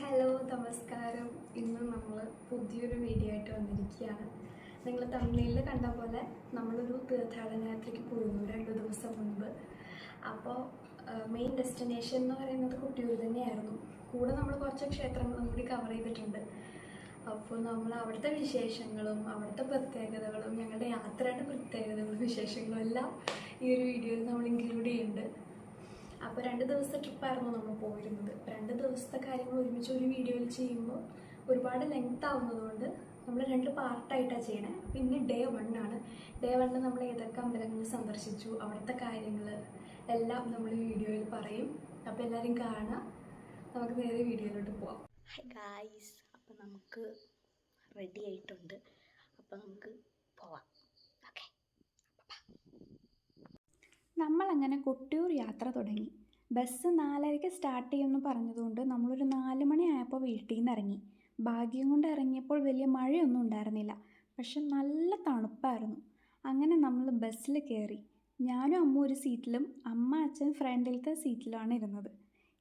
Hello നമസ്കാരം. ഇന്ന് നമ്മൾ പുതിയൊരു വീഡിയോ ആയിട്ട് വന്നിരിക്കുകയാണ്. നിങ്ങൾ തമിഴിൽ കണ്ട പോലെ നമ്മളൊരു തീർത്ഥാടന യാത്രയ്ക്ക് പോയിരുന്നു രണ്ട് ദിവസം മുൻപ്. അപ്പോൾ മെയിൻ ഡെസ്റ്റിനേഷൻ എന്ന് പറയുന്നത് കുട്ടിയൂർ തന്നെയായിരുന്നു. കൂടെ നമ്മൾ കുറച്ച് ക്ഷേത്രങ്ങളും കൂടി കവർ ചെയ്തിട്ടുണ്ട്. അപ്പോൾ നമ്മൾ അവിടുത്തെ വിശേഷങ്ങളും അവിടുത്തെ പ്രത്യേകതകളും ഞങ്ങളുടെ യാത്രയുടെ പ്രത്യേകതകളും വിശേഷങ്ങളും എല്ലാം ഈ ഒരു വീഡിയോയിൽ നമ്മൾ ഇൻക്ലൂഡ് ചെയ്യുന്നുണ്ട്. അപ്പോൾ രണ്ട് ദിവസത്തെ ട്രിപ്പായിരുന്നു നമ്മൾ പോയിരുന്നത്. രണ്ട് ദിവസത്തെ കാര്യങ്ങൾ ഒരുമിച്ച് ഒരു വീഡിയോയിൽ ചെയ്യുമ്പോൾ ഒരുപാട് ലെങ്ത് ആവുന്നതുകൊണ്ട് നമ്മൾ രണ്ട് പാർട്ടായിട്ടാണ് ചെയ്യണേ. അപ്പോൾ ഇന്ന് ഡേ വൺ ആണ് ഡേ വണ്ണിൽ നമ്മൾ ഏതൊക്കെ അമ്പലങ്ങൾ സന്ദർശിച്ചു അവിടുത്തെ കാര്യങ്ങൾ എല്ലാം നമ്മൾ വീഡിയോയിൽ പറയും. അപ്പോൾ എല്ലാവരും കാണാം. നമുക്ക് നേരെ വീഡിയോയിലോട്ട് പോവാം. ഹായ് ഗായ്സ് അപ്പം നമുക്ക് റെഡി ആയിട്ടുണ്ട്. അപ്പം നമുക്ക് പോവാം ഓക്കെ നമ്മളങ്ങനെ കൊട്ടിയൂർ യാത്ര തുടങ്ങി. ബസ് നാലരയ്ക്ക് സ്റ്റാർട്ട് ചെയ്യുമെന്ന് പറഞ്ഞതുകൊണ്ട് നമ്മളൊരു നാല് മണിയായപ്പോൾ വീട്ടിൽ നിന്ന് ഇറങ്ങി ഭാഗ്യം കൊണ്ട് ഇറങ്ങിയപ്പോൾ വലിയ മഴയൊന്നും ഉണ്ടായിരുന്നില്ല. പക്ഷെ നല്ല തണുപ്പായിരുന്നു. അങ്ങനെ നമ്മൾ ബസ്സിൽ കയറി. ഞാനും അമ്മ ഒരു സീറ്റിലും അമ്മ അച്ഛൻ ഫ്രണ്ടിലത്തെ സീറ്റിലാണ് ഇരുന്നത്.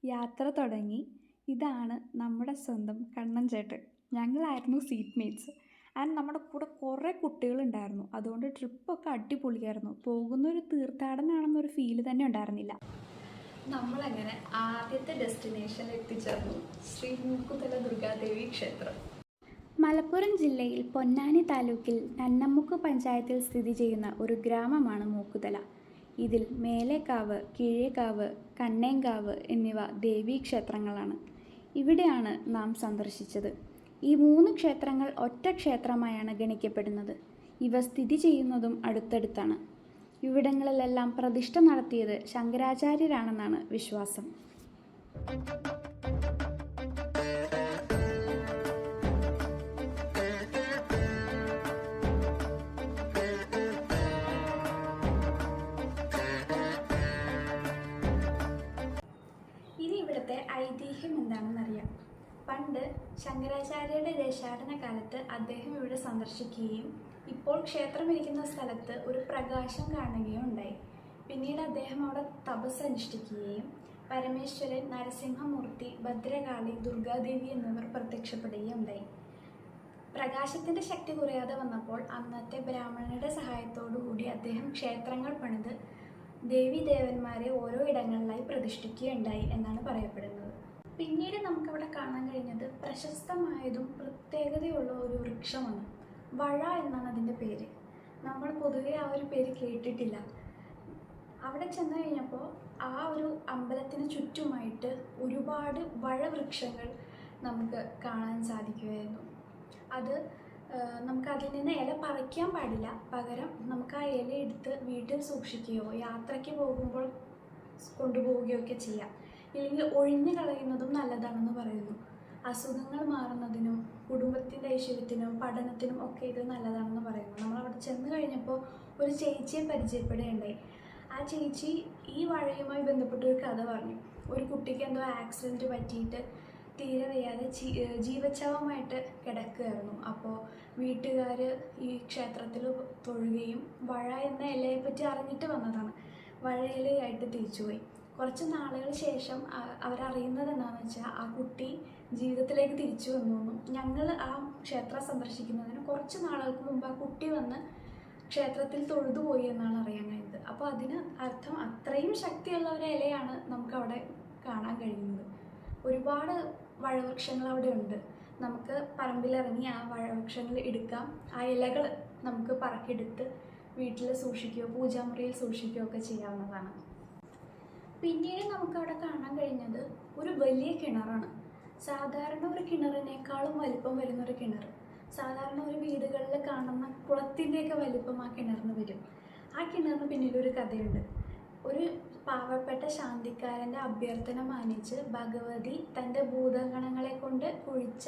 യാത്ര തുടങ്ങി. ഇതാണ് നമ്മുടെ സ്വന്തം കണ്ണൻ ചേട്ടൻ ഞങ്ങളായിരുന്നു സീറ്റ് മേറ്റ്സ് ആൻഡ് നമ്മുടെ കൂടെ കുറേ കുട്ടികളുണ്ടായിരുന്നു. അതുകൊണ്ട് ട്രിപ്പൊക്കെ അടിപൊളിയായിരുന്നു. പോകുന്നൊരു തീർത്ഥാടനമാണെന്നൊരു ഫീൽ തന്നെ ഉണ്ടായിരുന്നില്ല. നമ്മളങ്ങനെ ആദ്യത്തെ ഡെസ്റ്റിനേഷനിൽ എത്തിച്ചേർന്നു? ശ്രീ മൂക്കുതല ദുർഗാദേവി ക്ഷേത്രം. മലപ്പുറം ജില്ലയിൽ പൊന്നാനി താലൂക്കിൽ നന്നമ്മുക്ക് പഞ്ചായത്തിൽ സ്ഥിതി ചെയ്യുന്ന ഒരു ഗ്രാമമാണ് മൂക്കുതല. ഇതിൽ മേലേക്കാവ് കീഴേക്കാവ് കണ്ണേങ്കാവ് എന്നിവ ദേവീക്ഷേത്രങ്ങളാണ്. ഇവിടെയാണ് നാം സന്ദർശിച്ചത്. ഈ മൂന്ന് ക്ഷേത്രങ്ങൾ ഒറ്റ ക്ഷേത്രമായാണ് ഗണിക്കപ്പെടുന്നത്. ഇവ സ്ഥിതി ചെയ്യുന്നതും അടുത്തടുത്താണ്. ഇവിടങ്ങളിലെല്ലാം പ്രതിഷ്ഠ നടത്തിയത് ശങ്കരാചാര്യരാണെന്നാണ് വിശ്വാസം. ഇനി ഇവിടുത്തെ ഐതിഹ്യം പണ്ട് ശങ്കരാചാര്യരുടെ ദേശാടന കാലത്ത് അദ്ദേഹം ഇവിടെ സന്ദർശിക്കുകയും ഇപ്പോൾ ക്ഷേത്രമിരിക്കുന്ന സ്ഥലത്ത് ഒരു പ്രകാശം കാണുകയും ഉണ്ടായി. പിന്നീട് അദ്ദേഹം അവിടെ തപസ് അനുഷ്ഠിക്കുകയും പരമേശ്വരൻ നരസിംഹമൂർത്തി ഭദ്രകാളി ദുർഗാദേവി എന്നിവർ പ്രത്യക്ഷപ്പെടുകയും ഉണ്ടായി. പ്രകാശത്തിന്റെ ശക്തി കുറയാതെ വന്നപ്പോൾ അന്നത്തെ ബ്രാഹ്മണരുടെ സഹായത്തോടുകൂടി അദ്ദേഹം ക്ഷേത്രങ്ങൾ പണിത് ദേവി ദേവന്മാരെ ഓരോ ഇടങ്ങളിലായി പ്രതിഷ്ഠിക്കുകയുണ്ടായി എന്നാണ് പറയപ്പെടുന്നത്. പിന്നീട് നമുക്കവിടെ കാണാൻ കഴിഞ്ഞത് പ്രശസ്തമായതും പ്രത്യേകതയുള്ള ഒരു വൃക്ഷമാണ്. വഴ എന്നാണ് അതിന്റെ പേര്. നമ്മൾ പൊതുവെ ആ ഒരു പേര് കേട്ടിട്ടില്ല. അവിടെ ചെന്ന് കഴിഞ്ഞപ്പോൾ ആ ഒരു അമ്പലത്തിന് ചുറ്റുമായിട്ട് ഒരുപാട് വഴവൃക്ഷങ്ങൾ നമുക്ക് കാണാൻ സാധിക്കുമായിരുന്നു അത് നമുക്ക് അതിൽ നിന്ന് ഇല പറിക്കാൻ പാടില്ല. പകരം നമുക്ക് ആ ഇല എടുത്ത് വീട്ടിൽ സൂക്ഷിക്കുകയോ യാത്രയ്ക്ക് പോകുമ്പോൾ കൊണ്ടുപോവുകയോ ഒക്കെ ചെയ്യാം. ഇല്ലെങ്കിൽ ഒഴിഞ്ഞു കളയുന്നതും നല്ലതാണെന്ന് പറയുന്നു. അസുഖങ്ങൾ മാറുന്നതിനും കുടുംബത്തിന്റെ ഐശ്വര്യത്തിനും പഠനത്തിനും ഒക്കെ ഇത് നല്ലതാണെന്ന് പറയുന്നു. നമ്മൾ അവിടെ ചെന്ന് കഴിഞ്ഞപ്പോൾ ഒരു ചേച്ചിയെ പരിചയപ്പെടുകയുണ്ടായി. ആ ചേച്ചി ഈ വഴയുമായി ബന്ധപ്പെട്ട ഒരു കഥ പറഞ്ഞു. ഒരു കുട്ടിക്ക് എന്തോ ആക്സിഡന്റ് പറ്റിയിട്ട് തീരെ വയ്യാതെ ജീവച്ഛവമായിട്ട് കിടക്കുകയായിരുന്നു. അപ്പോൾ വീട്ടുകാർ ഈ ക്ഷേത്രത്തിൽ തൊഴുകയും വഴ എന്ന ഇലയെപ്പറ്റി അറിഞ്ഞിട്ട് വന്നതാണ്. വഴയിലയായിട്ട് തിരിച്ചുപോയി. കുറച്ച് നാളുകൾ ശേഷം അവരറിയുന്നത് എന്താണെന്ന് വെച്ചാൽ ആ കുട്ടി ജീവിതത്തിലേക്ക് തിരിച്ചു വന്നു ഞങ്ങൾ ആ ക്ഷേത്രം സന്ദർശിക്കുന്നതിന് കുറച്ച് നാളുകൾക്ക് മുമ്പ് ആ കുട്ടി വന്ന് ക്ഷേത്രത്തിൽ തൊഴുതുപോയി എന്നാണ് അറിയാൻ കഴിഞ്ഞത്. അപ്പോൾ അതിന് അർത്ഥം അത്രയും ശക്തിയുള്ള ഒരു ഇലയാണ് നമുക്കവിടെ കാണാൻ കഴിയുന്നത്. ഒരുപാട് വഴവൃക്ഷങ്ങൾ അവിടെ ഉണ്ട്. നമുക്ക് പറമ്പിലിറങ്ങി ആ വഴവൃക്ഷങ്ങൾ എടുക്കാം. ആ ഇലകൾ നമുക്ക് പറക്കിയെടുത്ത് വീട്ടിൽ സൂക്ഷിക്കുകയോ പൂജാമുറിയിൽ സൂക്ഷിക്കുകയോ ഒക്കെ ചെയ്യാവുന്നതാണ്. പിന്നീട് നമുക്ക് അവിടെ കാണാൻ കഴിഞ്ഞത് ഒരു വലിയ കിണറാണ്. സാധാരണ ഒരു കിണറിനേക്കാളും വലിപ്പം വരുന്ന ഒരു കിണർ. സാധാരണ ഒരു വീടുകളിൽ കാണുന്ന കുളത്തിന്റെയൊക്കെ വലിപ്പം ആ കിണറിന് വരും. ആ കിണറിന് പിന്നിലൊരു കഥയുണ്ട്. ഒരു പാവപ്പെട്ട ശാന്തിക്കാരന്റെ അഭ്യർത്ഥന മാനിച്ച് ഭഗവതി തന്റെ ഭൂതഗണങ്ങളെ കൊണ്ട് കുഴിച്ച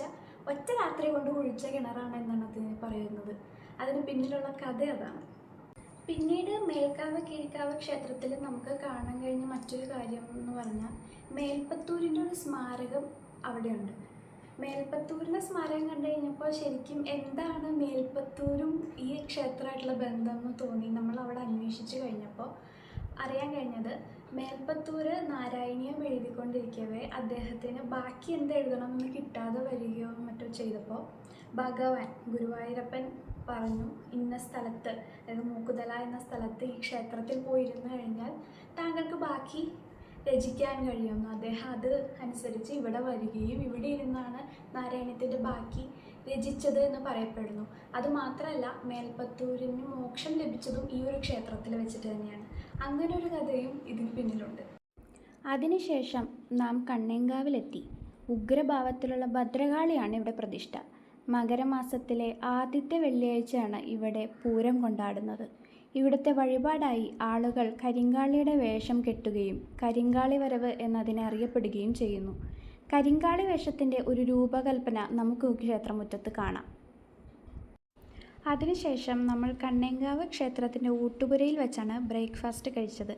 ഒറ്റ രാത്രി കൊണ്ട് കുഴിച്ച കിണറാണ് എന്നാണ് അതിന് പറയുന്നത്. അതിന് പിന്നിലുള്ള കഥ അതാണ്. പിന്നീട് മേൽക്കാവ് കീഴ്ക്കാവ് ക്ഷേത്രത്തിൽ നമുക്ക് കാണാൻ കഴിഞ്ഞ മറ്റൊരു കാര്യം എന്ന് പറഞ്ഞാൽ മേൽപ്പത്തൂരിന്റെ ഒരു സ്മാരകം അവിടെയുണ്ട്. മേൽപ്പത്തൂരിന്റെ സ്മാരകം കണ്ടു കഴിഞ്ഞപ്പോൾ ശരിക്കും എന്താണ് മേൽപ്പത്തൂരും ഈ ക്ഷേത്രമായിട്ടുള്ള ബന്ധം എന്ന് തോന്നി നമ്മൾ അവിടെ അന്വേഷിച്ച് കഴിഞ്ഞപ്പോൾ അറിയാൻ കഴിഞ്ഞത് മേൽപ്പത്തൂര് നാരായണീയം എഴുതിക്കൊണ്ടിരിക്കവേ അദ്ദേഹത്തിന് ബാക്കി എന്ത് എഴുതണമെന്ന് കിട്ടാതെ വരികയോ മറ്റോ ചെയ്തപ്പോൾ ഭഗവാൻ ഗുരുവായൂരപ്പൻ പറഞ്ഞു ഇന്ന സ്ഥലത്ത് അതായത് മൂക്കുതല എന്ന സ്ഥലത്ത് ഈ ക്ഷേത്രത്തിൽ പോയിരുന്നു കഴിഞ്ഞാൽ താങ്കൾക്ക് ബാക്കി രചിക്കാൻ കഴിയുമെന്ന്. അദ്ദേഹം അത് അനുസരിച്ച് ഇവിടെ വരികയും ഇവിടെ ഇരുന്നാണ് നാരായണത്തിന്റെ ബാക്കി രചിച്ചത് എന്ന് പറയപ്പെടുന്നു. അതുമാത്രമല്ല മേൽപ്പത്തൂരിന് മോക്ഷം ലഭിച്ചതും ഈ ഒരു ക്ഷേത്രത്തിൽ വെച്ചിട്ട് തന്നെയാണ്. അങ്ങനെ ഒരു കഥയും ഇതിന് പിന്നിലുണ്ട്. അതിനുശേഷം നാം കണ്ണേങ്കാവിലെത്തി. ഉഗ്രഭാവത്തിലുള്ള ഭദ്രകാളിയാണ് ഇവിടെ പ്രതിഷ്ഠ. മകരമാസത്തിലെ ആദ്യത്തെ വെള്ളിയാഴ്ചയാണ് ഇവിടെ പൂരം കൊണ്ടാടുന്നത്. ഇവിടുത്തെ വഴിപാടായി ആളുകൾ കരിങ്കാളിയുടെ വേഷം കെട്ടുകയും കരിങ്കാളി വരവ് എന്നതിനെ അറിയപ്പെടുകയും ചെയ്യുന്നു. കരിങ്കാളി വേഷത്തിന്റെ ഒരു രൂപകൽപ്പന നമുക്ക് ക്ഷേത്രമുറ്റത്ത് കാണാം. അതിനുശേഷം നമ്മൾ കണ്ണേങ്കാവ് ക്ഷേത്രത്തിന്റെ ഊട്ടുപുരയിൽ വെച്ചാണ് ബ്രേക്ക്ഫാസ്റ്റ് കഴിച്ചത്.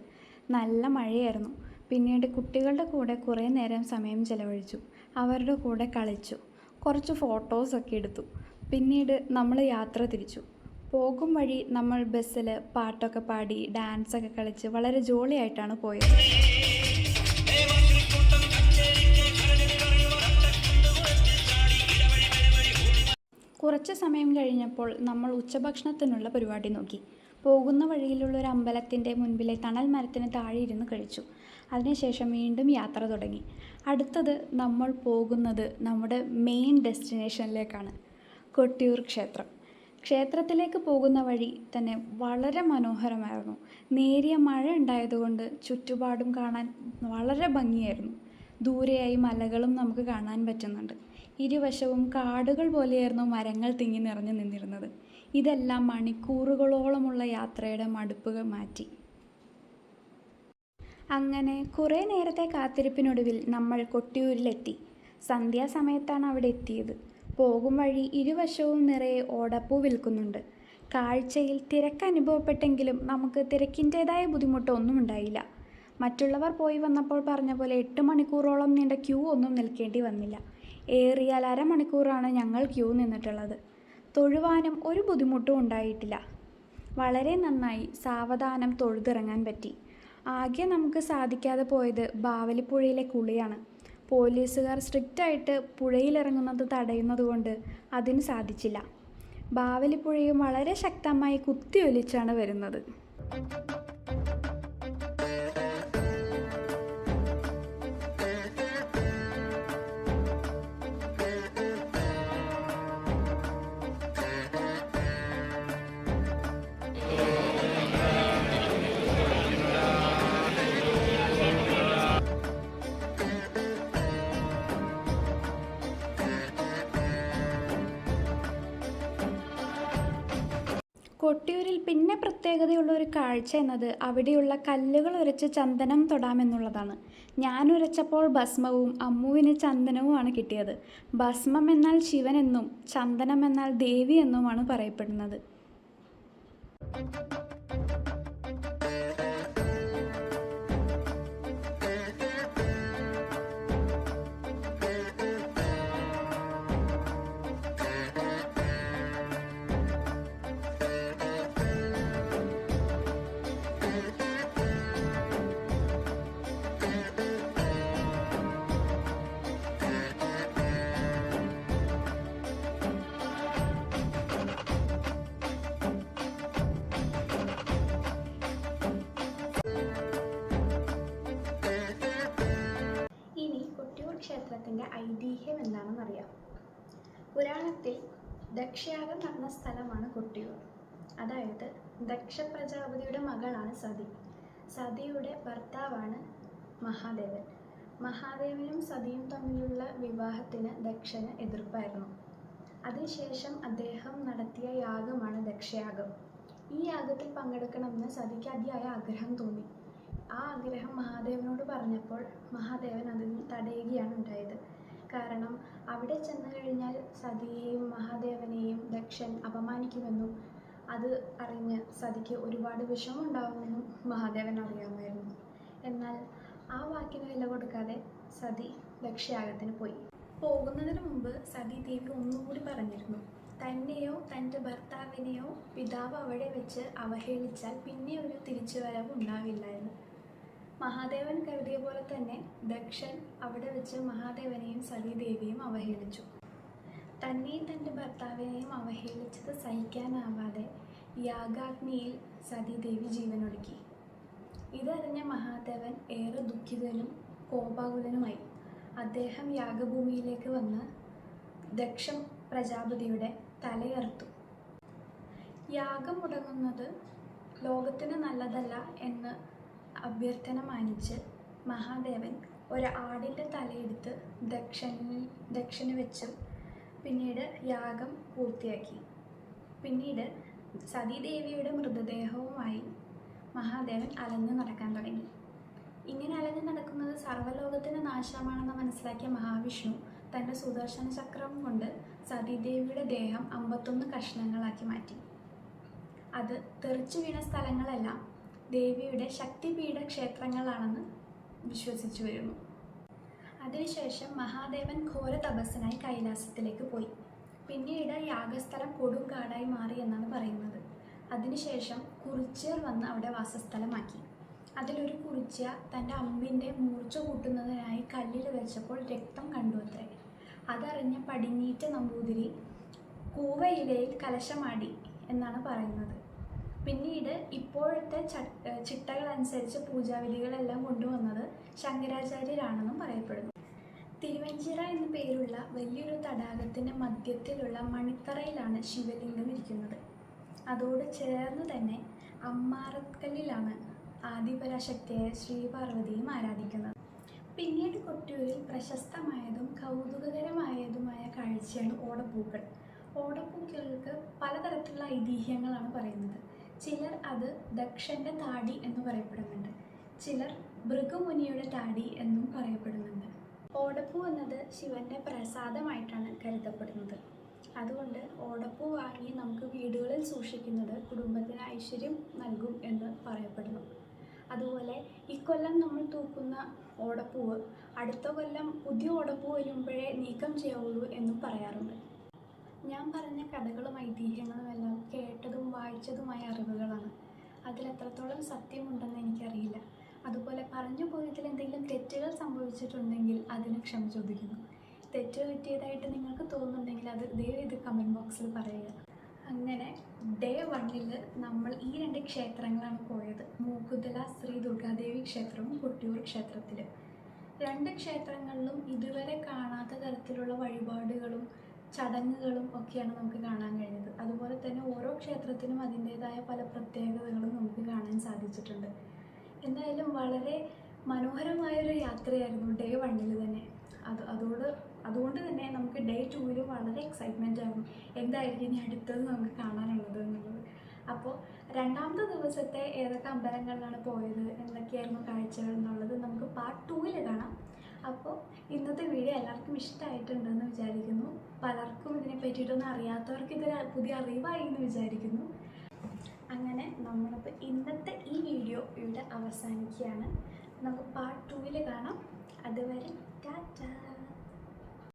നല്ല മഴയായിരുന്നു. പിന്നീട് കുട്ടികളുടെ കൂടെ കുറേ നേരം സമയം ചെലവഴിച്ചു. അവരുടെ കൂടെ കളിച്ചു. കുറച്ച് ഫോട്ടോസൊക്കെ എടുത്തു. പിന്നീട് നമ്മൾ യാത്ര തിരിച്ചു. പോകും വഴി നമ്മൾ ബസ്സിൽ പാട്ടൊക്കെ പാടി ഡാൻസൊക്കെ കളിച്ച് വളരെ ജോളിയായിട്ടാണ് പോയത്. കുറച്ച് സമയം കഴിഞ്ഞപ്പോൾ നമ്മൾ ഉച്ചഭക്ഷണത്തിനുള്ള പരിപാടി നോക്കി. പോകുന്ന വഴിയിലുള്ള ഒരു അമ്പലത്തിന്റെ മുൻപിലെ തണൽ മരത്തിന് താഴെ ഇരുന്ന് കഴിച്ചു. അതിനുശേഷം വീണ്ടും യാത്ര തുടങ്ങി. അടുത്തത് നമ്മൾ പോകുന്നത് നമ്മുടെ മെയിൻ ഡെസ്റ്റിനേഷനിലേക്കാണ് കൊട്ടിയൂർ ക്ഷേത്രം. ക്ഷേത്രത്തിലേക്ക് പോകുന്ന വഴി തന്നെ വളരെ മനോഹരമായിരുന്നു. നേരിയ മഴ ഉണ്ടായതുകൊണ്ട് ചുറ്റുപാടും കാണാൻ വളരെ ഭംഗിയായിരുന്നു. ദൂരെയായി മലകളും നമുക്ക് കാണാൻ പറ്റുന്നുണ്ട്. ഇരുവശവും കാടുകൾ പോലെയായിരുന്നു മരങ്ങൾ തിങ്ങി നിറഞ്ഞു നിന്നിരുന്നത്. ഇതെല്ലാം മണിക്കൂറുകളോളമുള്ള യാത്രയുടെ മടുപ്പുകൾ മാറ്റി. അങ്ങനെ കുറേ നേരത്തെ കാത്തിരിപ്പിനൊടുവിൽ നമ്മൾ കൊട്ടിയൂരിലെത്തി. സന്ധ്യാസമയത്താണ് അവിടെ എത്തിയത്. പോകും വഴി ഇരുവശവും നിറയെ ഓടപ്പൂ വിൽക്കുന്നുണ്ട്. കാഴ്ചയിൽ തിരക്ക് അനുഭവപ്പെട്ടെങ്കിലും നമുക്ക് തിരക്കിന്റേതായ ബുദ്ധിമുട്ടൊന്നും ഉണ്ടായില്ല. മറ്റുള്ളവർ പോയി വന്നപ്പോൾ പറഞ്ഞ പോലെ എട്ട് മണിക്കൂറോളം നീണ്ട ക്യൂ ഒന്നും നിൽക്കേണ്ടി വന്നില്ല. ഏറിയാൽ അരമണിക്കൂറാണ് ഞങ്ങൾ ക്യൂ നിന്നിട്ടുള്ളത്. തൊഴുവാനും ഒരു ബുദ്ധിമുട്ടും ഉണ്ടായിട്ടില്ല. വളരെ നന്നായി സാവധാനം തൊഴുതിറങ്ങാൻ പറ്റി. ആകെ നമുക്ക് സാധിക്കാതെ പോയത് ബാവലിപ്പുഴയിലെ കുളിയാണ്. പോലീസുകാർ സ്ട്രിക്റ്റായിട്ട് പുഴയിലിറങ്ങുന്നത് തടയുന്നത് കൊണ്ട് അതിന് സാധിച്ചില്ല. ബാവലിപ്പുഴയും വളരെ ശക്തമായി കുത്തിയൊലിച്ചാണ് വരുന്നത്. കൊട്ടിയൂരിൽ പിന്നെ പ്രത്യേകതയുള്ള ഒരു കാഴ്ച എന്നത് അവിടെയുള്ള കല്ലുകൾ ഉരച്ച് ചന്ദനം തൊടാമെന്നുള്ളതാണ്. ഞാൻ ഉരച്ചപ്പോൾ ഭസ്മവും അമ്മുവിന് ചന്ദനവുമാണ് കിട്ടിയത്. ഭസ്മം എന്നാൽ ശിവൻ എന്നും ചന്ദനം എന്നാൽ ദേവി എന്നുമാണ് പറയപ്പെടുന്നത്. ക്ഷേത്രത്തിന്റെ ഐതിഹ്യം എന്താണെന്നറിയാം. പുരാണത്തിൽ ദക്ഷയാഗം നടന്ന സ്ഥലമാണ് കൊട്ടിയൂർ. അതായത് ദക്ഷ പ്രജാപതിയുടെ മകളാണ് സതി. സതിയുടെ ഭർത്താവാണ് മഹാദേവൻ. മഹാദേവനും സതിയും തമ്മിലുള്ള വിവാഹത്തിന് ദക്ഷന് എതിർപ്പായിരുന്നു. അതിനുശേഷം അദ്ദേഹം നടത്തിയ യാഗമാണ് ദക്ഷയാഗം. ഈ യാഗത്തിൽ പങ്കെടുക്കണമെന്ന് സതിക്ക് അതിയായ ആഗ്രഹം തോന്നി. ആ ആഗ്രഹം മഹാദേവനോട് പറഞ്ഞപ്പോൾ മഹാദേവൻ അതിൽ തടയുകയാണ് ഉണ്ടായത്. കാരണം അവിടെ ചെന്ന് കഴിഞ്ഞാൽ സതിയെയും മഹാദേവനെയും ദക്ഷൻ അപമാനിക്കുമെന്നും അത് അറിഞ്ഞ് സതിക്ക് ഒരുപാട് വിഷമമുണ്ടാവുമെന്നും മഹാദേവൻ അറിയാമായിരുന്നു. എന്നാൽ ആ വാക്കിന് വില കൊടുക്കാതെ സതി ദക്ഷയാഗത്തിന് പോയി. പോകുന്നതിന് മുമ്പ് സതി ദേവി ഒന്നുകൂടി പറഞ്ഞിരുന്നു. തന്നെയോ തന്റെ ഭർത്താവിനെയോ പിതാവ് അവിടെ വെച്ച് അവഹേളിച്ചാൽ പിന്നെ ഒരു തിരിച്ചുവരവ് ഉണ്ടാവില്ല എന്ന്. മഹാദേവൻ കരുതിയ പോലെ തന്നെ ദക്ഷൻ അവിടെ വെച്ച് മഹാദേവനെയും സതീദേവിയും അവഹേളിച്ചു. തന്നെയും തന്റെ ഭർത്താവിനെയും അവഹേളിച്ചത് സഹിക്കാനാവാതെ യാഗാഗ്നിയിൽ സതീദേവി ജീവനൊടുക്കി. ഇതറിഞ്ഞ മഹാദേവൻ ഏറെ ദുഃഖിതനും കോപാകുലനുമായി അദ്ദേഹം യാഗഭൂമിയിലേക്ക് വന്ന് ദക്ഷം പ്രജാപതിയുടെ തലയറുത്തു. യാഗം മുടങ്ങുന്നത് ലോകത്തിന് നല്ലതല്ല എന്ന് അഭ്യർത്ഥന മാനിച്ച് മഹാദേവൻ ഒരു ആടിന്റെ തലയെടുത്ത് ദക്ഷനിൽ ദക്ഷന് വെച്ചും പിന്നീട് യാഗം പൂർത്തിയാക്കി. പിന്നീട് സതീദേവിയുടെ മൃതദേഹവുമായി മഹാദേവൻ അലഞ്ഞു നടക്കാൻ തുടങ്ങി. ഇങ്ങനെ അലഞ്ഞു നടക്കുന്നത് സർവലോകത്തിന് നാശമാണെന്ന് മനസ്സിലാക്കിയ മഹാവിഷ്ണു തന്റെ സുദർശന ചക്രം കൊണ്ട് സതീദേവിയുടെ ദേഹം അമ്പത്തൊന്ന് കഷ്ണങ്ങളാക്കി മാറ്റി. അത് തെറിച്ചു വീണ സ്ഥലങ്ങളെല്ലാം ദേവിയുടെ ശക്തിപീഠ ക്ഷേത്രങ്ങളാണെന്ന് വിശ്വസിച്ചു വരുന്നു. അതിനുശേഷം മഹാദേവൻ ഘോര തപസ്സിനായി കൈലാസത്തിലേക്ക് പോയി. പിന്നീട് യാഗസ്ഥലം കൊടുങ്കാടായി മാറി എന്നാണ് പറയുന്നത്. അതിനുശേഷം കുറിച്യർ വന്ന് അവിടെ വാസസ്ഥലമാക്കി. അതിലൊരു കുറിച്യ തന്റെ അമ്പിന്റെ മൂർച്ച കൂട്ടുന്നതിനായി കല്ലിൽ വെച്ചപ്പോൾ രക്തം കണ്ടു അത്രേ. അതറിഞ്ഞ പടിഞ്ഞീറ്റ നമ്പൂതിരി കൂവയിലയിൽ കലശമാടി എന്നാണ് പറയുന്നത്. പിന്നീട് ഇപ്പോഴത്തെ ചിട്ടകൾ ചിട്ടകളനുസരിച്ച് പൂജാവിധികളെല്ലാം കൊണ്ടുവന്നത് ശങ്കരാചാര്യരാണെന്നും പറയപ്പെടുന്നു. തിരുവഞ്ചിറ എന്ന പേരുള്ള വലിയൊരു തടാകത്തിന്റെ മധ്യത്തിലുള്ള മണിത്തറയിലാണ് ശിവലിംഗം ഇരിക്കുന്നത്. അതോട് ചേർന്ന് തന്നെ അമ്മാറക്കല്ലിലാണ് ആദിപരാശക്തിയായ ശ്രീപാർവതിയും ആരാധിക്കുന്നത്. പിന്നീട് കൊട്ടിയൂരിൽ പ്രശസ്തമായതും കൗതുകകരമായതുമായ കാഴ്ചയാണ് ഓടപ്പൂക്കൾ. ഓടപ്പൂക്കൾക്ക് പലതരത്തിലുള്ള ഐതിഹ്യങ്ങളാണ് പറയുന്നത്. ചിലർ അത് ദക്ഷന്റെ താടി എന്ന് പറയപ്പെടുന്നുണ്ട്. ചിലർ ഭൃഗുമുനിയുടെ താടി എന്നും പറയപ്പെടുന്നുണ്ട്. ഓടപ്പൂ എന്നത് ശിവന്റെ പ്രസാദമായിട്ടാണ് കരുതപ്പെടുന്നത്. അതുകൊണ്ട് ഓടപ്പൂ വാങ്ങി നമുക്ക് വീടുകളിൽ സൂക്ഷിക്കുന്നത് കുടുംബത്തിന് ഐശ്വര്യം നൽകും എന്ന് പറയപ്പെടുന്നു. അതുപോലെ ഇക്കൊല്ലം നമ്മൾ തൂക്കുന്ന ഓടപ്പൂവ് അടുത്ത കൊല്ലം പുതിയ ഓടപ്പൂ വരുമ്പോഴേ നീക്കം ചെയ്യാവുള്ളൂ എന്നും പറയാറുണ്ട്. ഞാൻ പറഞ്ഞ കഥകളും ഐതിഹ്യങ്ങളും എല്ലാം കേട്ടതും വായിച്ചതുമായ അറിവുകളാണ്. അതിലെത്രത്തോളം സത്യമുണ്ടെന്ന് എനിക്കറിയില്ല. അതുപോലെ പറഞ്ഞു പോയതിൽ എന്തെങ്കിലും തെറ്റുകൾ സംഭവിച്ചിട്ടുണ്ടെങ്കിൽ അതിന് ക്ഷമ ചോദിക്കുന്നു. തെറ്റ് പറ്റിയതായിട്ട് നിങ്ങൾക്ക് തോന്നുന്നുണ്ടെങ്കിൽ അത് ദയവ് ഇത് കമന്റ് ബോക്സിൽ പറയുക. അങ്ങനെ ഡേ വണ്ണിൽ നമ്മൾ ഈ രണ്ട് ക്ഷേത്രങ്ങളാണ് പോയത്. മൂക്കുതല ശ്രീ ദുർഗാദേവി ക്ഷേത്രവും കൊട്ടിയൂർ ക്ഷേത്രത്തിൽ രണ്ട് ക്ഷേത്രങ്ങളിലും ഇതുവരെ കാണാത്ത തരത്തിലുള്ള വഴിപാടുകളും ചടങ്ങുകളും ഒക്കെയാണ് നമുക്ക് കാണാൻ കഴിഞ്ഞത്. അതുപോലെ തന്നെ ഓരോ ക്ഷേത്രത്തിനും അതിന്റേതായ പല പ്രത്യേകതകളും നമുക്ക് കാണാൻ സാധിച്ചിട്ടുണ്ട്. എന്തായാലും വളരെ മനോഹരമായൊരു യാത്രയായിരുന്നു ഡേ വണ്ണിൽ തന്നെ. അത് അതോട് അതുകൊണ്ട് തന്നെ നമുക്ക് ഡേ ടൂവിൽ വളരെ എക്സൈറ്റ്മെന്റ് ആയിരുന്നു. എന്തായിരിക്കും ഇനി അടുത്തത് നമുക്ക് കാണാനുള്ളത് എന്നുള്ളത്. അപ്പോൾ രണ്ടാമത്തെ ദിവസത്തെ ഏതൊക്കെ അമ്പലങ്ങളിലാണ് പോയത്? എന്തൊക്കെയായിരുന്നു കാഴ്ചകൾ എന്നുള്ളത് നമുക്ക് പാർട്ട് ടൂവിൽ കാണാം. അപ്പോൾ ഇന്നത്തെ വീഡിയോ എല്ലാവർക്കും ഇഷ്ടമായിട്ടുണ്ടെന്ന് വിചാരിക്കുന്നു. പലർക്കും ഇതിനെ പറ്റിയിട്ടൊന്നും അറിയാത്തവർക്ക് ഇതൊരു പുതിയ അറിവായി എന്ന് വിചാരിക്കുന്നു. അങ്ങനെ നമ്മളിപ്പോൾ ഇന്നത്തെ ഈ വീഡിയോ ഇവിടെ അവസാനിക്കുകയാണ്. നമുക്ക് പാർട്ട് ടൂവിൽ കാണാം. അതുവരെ ടാറ്റാ.